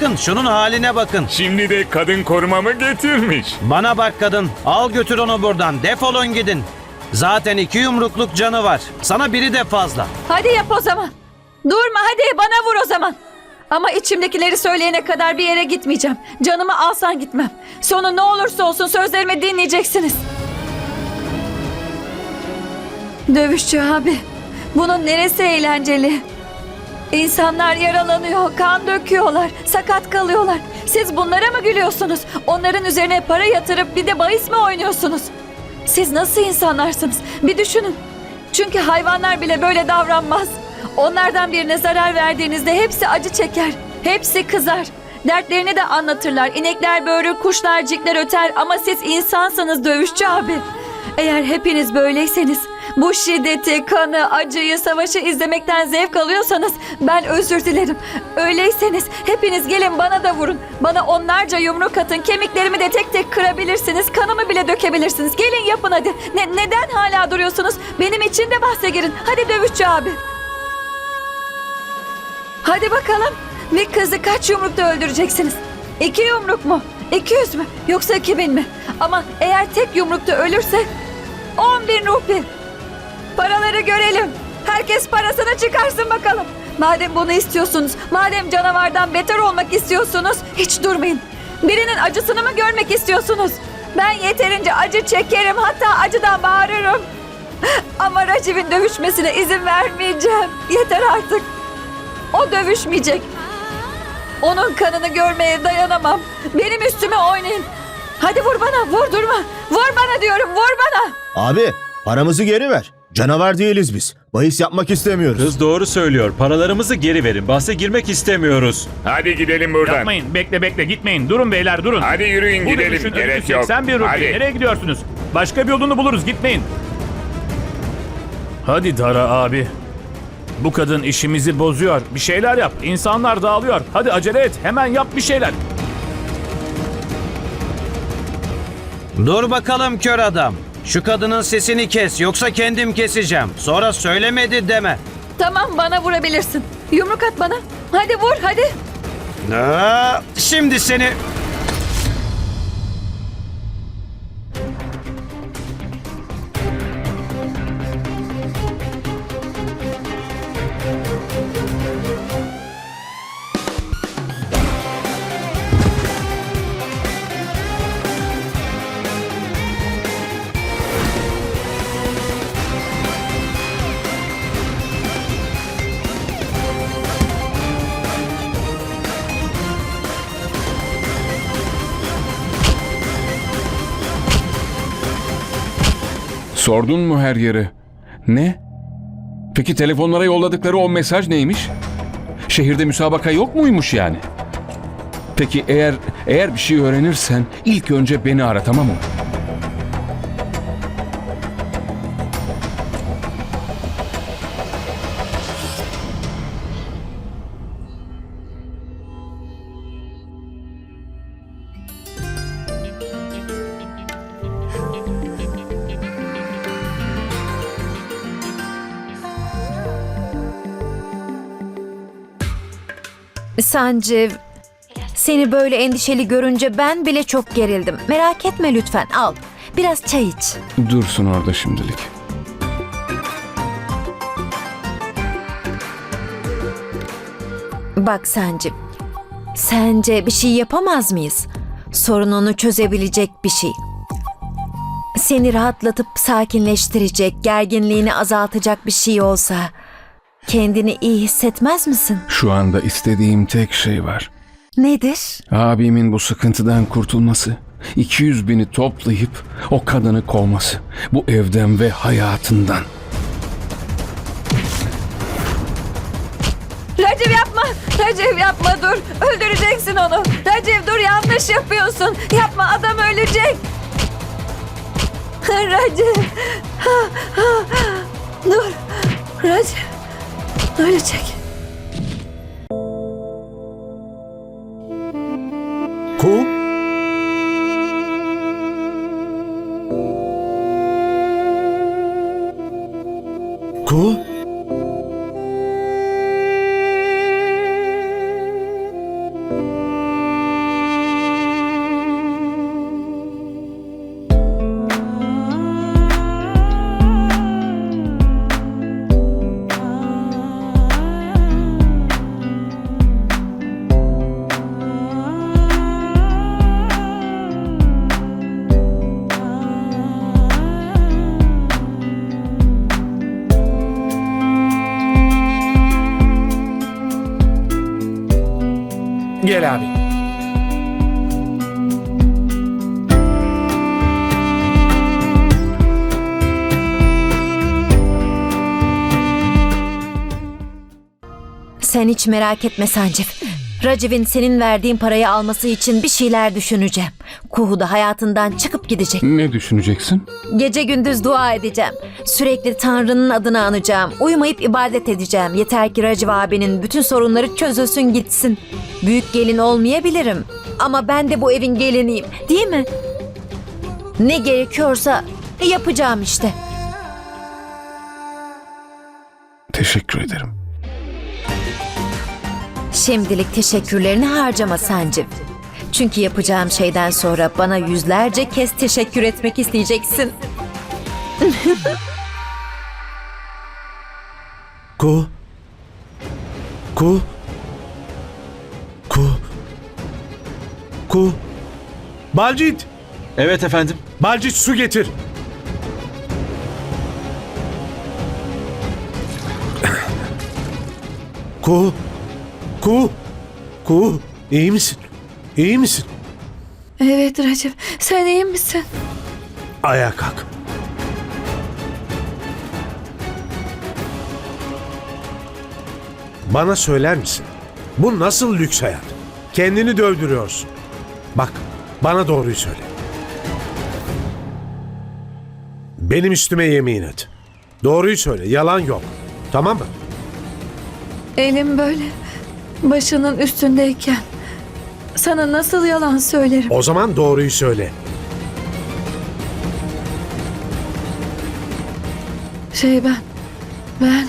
Bakın şunun haline bakın. Şimdi de kadın korumamı getirmiş. Bana bak kadın. Al götür onu buradan. Defolun gidin. Zaten iki yumrukluk canı var. Sana biri de fazla. Hadi yap o zaman. Durma hadi bana vur o zaman. Ama içimdekileri söyleyene kadar bir yere gitmeyeceğim. Canımı alsan gitmem. Sonu ne olursa olsun sözlerimi dinleyeceksiniz. Dövüşçü abi. Bunun neresi eğlenceli? İnsanlar yaralanıyor, kan döküyorlar, sakat kalıyorlar. Siz bunlara mı gülüyorsunuz? Onların üzerine para yatırıp bir de bahis mi oynuyorsunuz? Siz nasıl insanlarsınız? Bir düşünün. Çünkü hayvanlar bile böyle davranmaz. Onlardan birine zarar verdiğinizde hepsi acı çeker. Hepsi kızar. Dertlerini de anlatırlar. İnekler böğürür, kuşlar cikler öter ama siz insansınız dövüşçü abi. Eğer hepiniz böyleyseniz, bu şiddeti, kanı, acıyı, savaşı izlemekten zevk alıyorsanız ben özür dilerim. Öyleyseniz hepiniz gelin bana da vurun. Bana onlarca yumruk atın. Kemiklerimi de tek tek kırabilirsiniz. Kanımı bile dökebilirsiniz. Gelin yapın hadi. Ne, neden hala duruyorsunuz? Benim için de bahse girin. Hadi dövüşçü abi. Hadi bakalım. Bir kızı kaç yumrukta öldüreceksiniz? İki yumruk mu? İki yüz mü? Yoksa iki bin mi? Ama eğer tek yumrukta ölürse on bin rupi. Paraları görelim. Herkes parasını çıkarsın bakalım. Madem bunu istiyorsunuz, madem canavardan beter olmak istiyorsunuz, hiç durmayın. Birinin acısını mı görmek istiyorsunuz? Ben yeterince acı çekerim, hatta acıdan bağırırım. Ama Raciv'in dövüşmesine izin vermeyeceğim. Yeter artık. O dövüşmeyecek. Onun kanını görmeye dayanamam. Benim üstüme oynayın. Hadi vur bana, vur durma. Vur bana diyorum, vur bana. Abi paramızı geri ver. Canavar değiliz biz. Bahis yapmak istemiyoruz. Kız doğru söylüyor. Paralarımızı geri verin. Bahse girmek istemiyoruz. Hadi gidelim buradan. Yapmayın. Bekle bekle gitmeyin. Durun beyler durun. Hadi yürüyün Bu gidelim. dövüşün Gerek yok. 81 rupi. Hadi. Nereye gidiyorsunuz? Başka bir yolunu buluruz. Gitmeyin. Hadi Dara abi. Bu kadın işimizi bozuyor. Bir şeyler yap. İnsanlar dağılıyor. Hadi acele et. Hemen yap bir şeyler. Dur bakalım kör adam. Şu kadının sesini kes yoksa kendim keseceğim. Sonra söylemedi deme. Tamam bana vurabilirsin. Yumruk at bana. Hadi vur hadi. Aa, şimdi seni... Sordun mu her yere? Ne? Peki telefonlara yolladıkları o mesaj neymiş? Şehirde müsabaka yok muymuş yani? Peki eğer eğer bir şey öğrenirsen ilk önce beni ara tamam mı? Sancı, seni böyle endişeli görünce ben bile çok gerildim. Merak etme lütfen al. Biraz çay iç. Dursun orada şimdilik. Bak Sancı, sence bir şey yapamaz mıyız? Sorununu çözebilecek bir şey. Seni rahatlatıp sakinleştirecek, gerginliğini azaltacak bir şey olsa kendini iyi hissetmez misin? Şu anda istediğim tek şey var. Nedir? Abimin bu sıkıntıdan kurtulması. 200 bini toplayıp o kadını kovması. Bu evden ve hayatından. Recep yapma. Recep yapma dur. Öldüreceksin onu. Recep dur yanlış yapıyorsun. Yapma adam ölecek. Recep. Dur. Recep. Ölecek. Ku? Ku? Gel abi. Sen hiç merak etme Sancif. Raciv'in senin verdiğin parayı alması için bir şeyler düşüneceğim. Kuhu da hayatından çıkıp gidecek. Ne düşüneceksin? Gece gündüz dua edeceğim. Sürekli Tanrı'nın adını anacağım. Uyumayıp ibadet edeceğim. Yeter ki Raciv abinin bütün sorunları çözülsün gitsin. Büyük gelin olmayabilirim. Ama ben de bu evin geliniyim. Değil mi? Ne gerekiyorsa yapacağım işte. Teşekkür ederim. Şimdilik teşekkürlerini harcama Sancif. Çünkü yapacağım şeyden sonra bana yüzlerce kez teşekkür etmek isteyeceksin. Ku. Ku. Ku. Ku. Balcit. Evet efendim. Balcit su getir. Ku. Ku. Ku. İyi misin? İyi misin? Evet Recep, sen iyi misin? Ayağa kalk. Bana söyler misin? Bu nasıl lüks hayat? Kendini dövdürüyorsun. Bak, bana doğruyu söyle. Benim üstüme yemin et. Doğruyu söyle, yalan yok. Tamam mı? Elim böyle başının üstündeyken sana nasıl yalan söylerim? O zaman doğruyu söyle. Şey ben, ben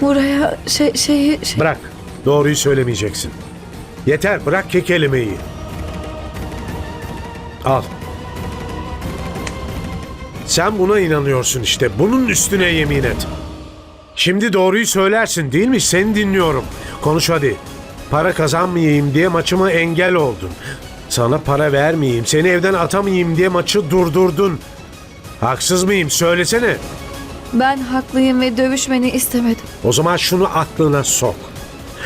buraya şey şeyi şey- Bırak. Doğruyu söylemeyeceksin. Yeter, bırak kekelemeyi. Al. Sen buna inanıyorsun işte. Bunun üstüne yemin et. Şimdi doğruyu söylersin değil mi? Seni dinliyorum. Konuş hadi. Para kazanmayayım diye maçıma engel oldun. Sana para vermeyeyim, seni evden atamayayım diye maçı durdurdun. Haksız mıyım? Söylesene. ben haklıyım ve dövüşmeni istemedim. O zaman şunu aklına sok.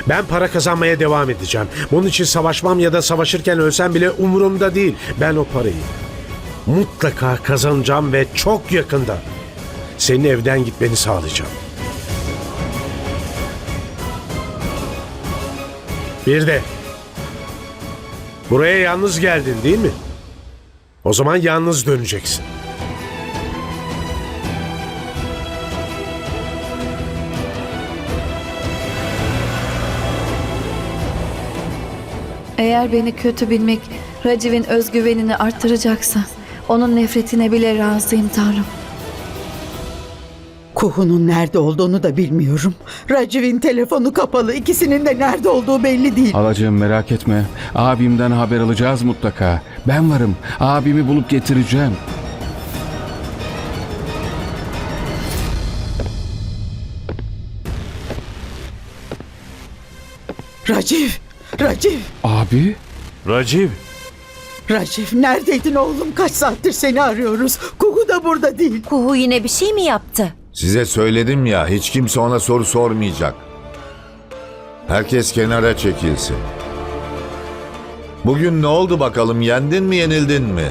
Ben para kazanmaya devam edeceğim. Bunun için savaşmam ya da savaşırken ölsem bile umurumda değil. Ben o parayı mutlaka kazanacağım ve çok yakında senin evden gitmeni sağlayacağım. Bir de buraya yalnız geldin değil mi? O zaman yalnız döneceksin. Eğer beni kötü bilmek Raciv'in özgüvenini arttıracaksa onun nefretine bile razıyım Tanrım. Kuhu'nun nerede olduğunu da bilmiyorum. Raciv'in telefonu kapalı. İkisinin de nerede olduğu belli değil. Halacığım merak etme. Abimden haber alacağız mutlaka. Ben varım. Abimi bulup getireceğim. Raciv! Raciv! Abi? Raciv. Raciv neredeydin oğlum? Kaç saattir seni arıyoruz. Kuhu da burada değil. Kuhu yine bir şey mi yaptı? Size söyledim ya hiç kimse ona soru sormayacak. Herkes kenara çekilsin. Bugün ne oldu bakalım yendin mi yenildin mi?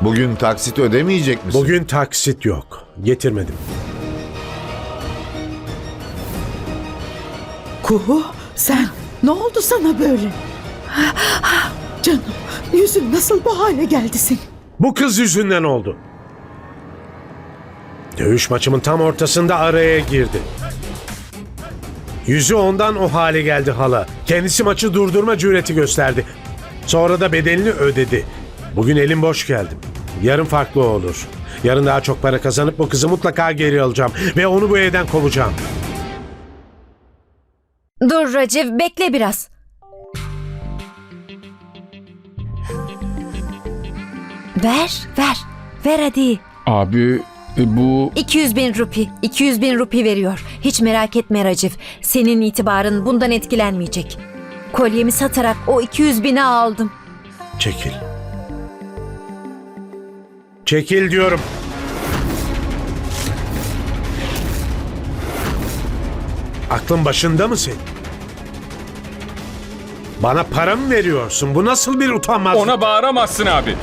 Bugün taksit ödemeyecek misin? Bugün taksit yok. Getirmedim. Kuhu sen ne oldu sana böyle? Canım yüzün nasıl bu hale geldi senin? Bu kız yüzünden oldu. Dövüş maçımın tam ortasında araya girdi. Yüzü ondan o hale geldi hala. Kendisi maçı durdurma cüreti gösterdi. Sonra da bedelini ödedi. Bugün elim boş geldim. Yarın farklı olur. Yarın daha çok para kazanıp bu kızı mutlaka geri alacağım. Ve onu bu evden kovacağım. Dur Raciv bekle biraz. Ver, ver. Ver hadi. Abi e, bu 200 bin rupi. 200 bin rupi veriyor. Hiç merak etme Racif. Senin itibarın bundan etkilenmeyecek. Kolyemi satarak o 200 bini aldım. Çekil. Çekil diyorum. Aklın başında mı senin? Bana para mı veriyorsun? Bu nasıl bir utanmazlık? Ona bağıramazsın abi.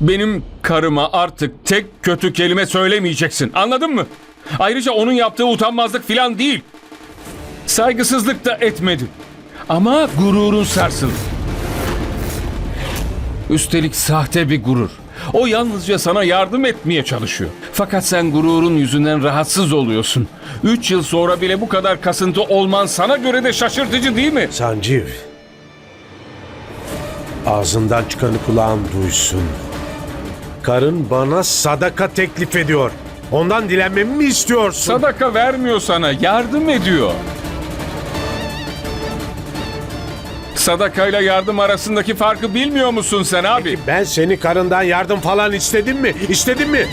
Benim karıma artık tek kötü kelime söylemeyeceksin. Anladın mı? Ayrıca onun yaptığı utanmazlık filan değil. Saygısızlık da etmedi. Ama gururun sarsıldı. Üstelik sahte bir gurur. O yalnızca sana yardım etmeye çalışıyor. Fakat sen gururun yüzünden rahatsız oluyorsun. Üç yıl sonra bile bu kadar kasıntı olman sana göre de şaşırtıcı değil mi? Sanciv. Ağzından çıkanı kulağın duysun. Karın bana sadaka teklif ediyor. Ondan dilenmemi mi istiyorsun? Sadaka vermiyor sana, yardım ediyor. Sadakayla yardım arasındaki farkı bilmiyor musun sen abi? ben seni karından yardım falan istedim mi? İstedim mi?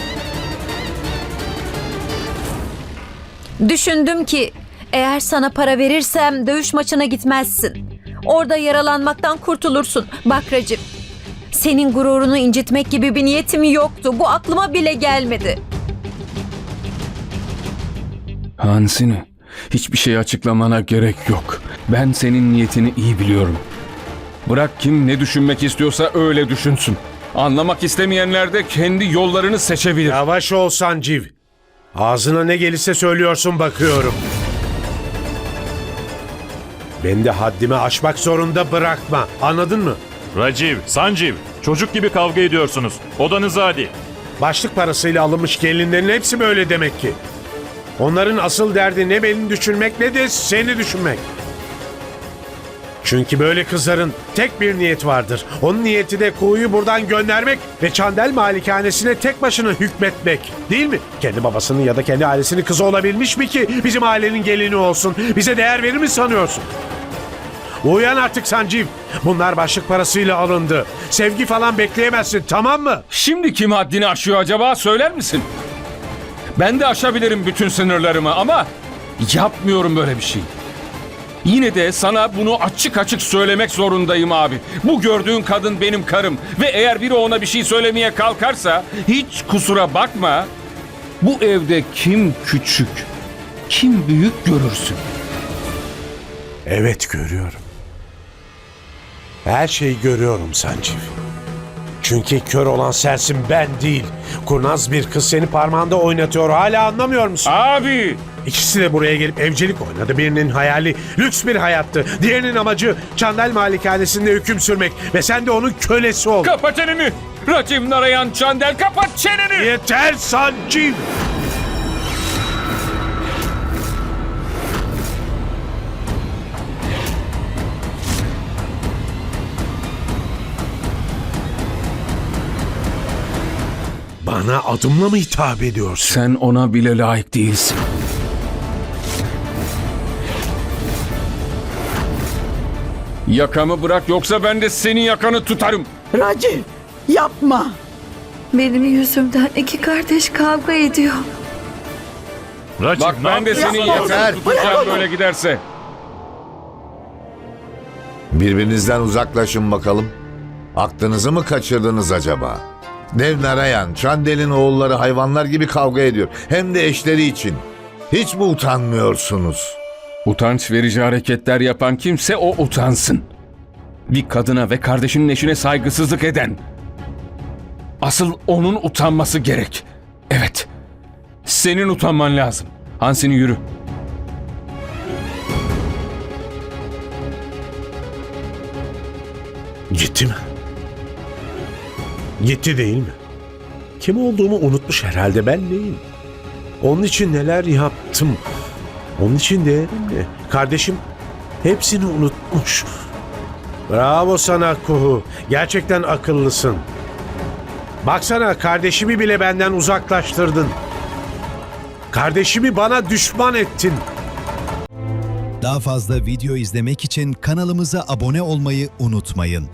Düşündüm ki eğer sana para verirsem dövüş maçına gitmezsin. Orada yaralanmaktan kurtulursun. Bak Racip, senin gururunu incitmek gibi bir niyetim yoktu. Bu aklıma bile gelmedi. Hansini, hiçbir şey açıklamana gerek yok. Ben senin niyetini iyi biliyorum. Bırak kim ne düşünmek istiyorsa öyle düşünsün. Anlamak istemeyenler de kendi yollarını seçebilir. Yavaş ol Sanciv. Ağzına ne gelirse söylüyorsun bakıyorum. Beni de haddimi aşmak zorunda bırakma. Anladın mı? Raciv, Sanciv, çocuk gibi kavga ediyorsunuz. Odanıza hadi. Başlık parasıyla alınmış gelinlerin hepsi böyle demek ki. Onların asıl derdi ne beni düşünmek ne de seni düşünmek. Çünkü böyle kızların tek bir niyet vardır. Onun niyeti de kuğuyu buradan göndermek ve Çandel malikanesine tek başına hükmetmek. Değil mi? Kendi babasının ya da kendi ailesinin kızı olabilmiş mi ki bizim ailenin gelini olsun? Bize değer verir mi sanıyorsun? Uyan artık Sanciv. Bunlar başlık parasıyla alındı. Sevgi falan bekleyemezsin tamam mı? Şimdi kim haddini aşıyor acaba söyler misin? Ben de aşabilirim bütün sınırlarımı ama yapmıyorum böyle bir şey. Yine de sana bunu açık açık söylemek zorundayım abi. Bu gördüğün kadın benim karım ve eğer biri ona bir şey söylemeye kalkarsa hiç kusura bakma. Bu evde kim küçük, kim büyük görürsün. Evet görüyorum. Her şeyi görüyorum Sanciv. Çünkü kör olan sensin ben değil. Kurnaz bir kız seni parmağında oynatıyor. Hala anlamıyor musun? Abi İkisi de buraya gelip evcilik oynadı. Birinin hayali lüks bir hayattı. Diğerinin amacı Çandel Malikanesinde hüküm sürmek. Ve sen de onun kölesi ol. kapa çeneni. Raciv Narayan Çandel kapat çeneni. Yeter Sanciv! Bana adımla mı hitap ediyorsun? Sen ona bile layık değilsin. Yakamı bırak yoksa ben de senin yakanı tutarım. Raciv yapma. Benim yüzümden iki kardeş kavga ediyor. Raciv, Bak ben de senin Yapma. yakanı tutacağım böyle giderse. Birbirinizden uzaklaşın bakalım. Aklınızı mı kaçırdınız acaba? Dev Narayan, Çandel'in oğulları hayvanlar gibi kavga ediyor. Hem de eşleri için. Hiç mi utanmıyorsunuz? Utanç verici hareketler yapan kimse o utansın. Bir kadına ve kardeşinin eşine saygısızlık eden. Asıl onun utanması gerek. Evet. Senin utanman lazım. Hansini yürü. Gitti mi? Gitti değil mi? Kim olduğumu unutmuş herhalde ben neyim? Onun için neler yaptım? Onun için değerim ne? Kardeşim hepsini unutmuş. Bravo sana Kuhu. Gerçekten akıllısın. Baksana kardeşimi bile benden uzaklaştırdın. Kardeşimi bana düşman ettin. Daha fazla video izlemek için kanalımıza abone olmayı unutmayın.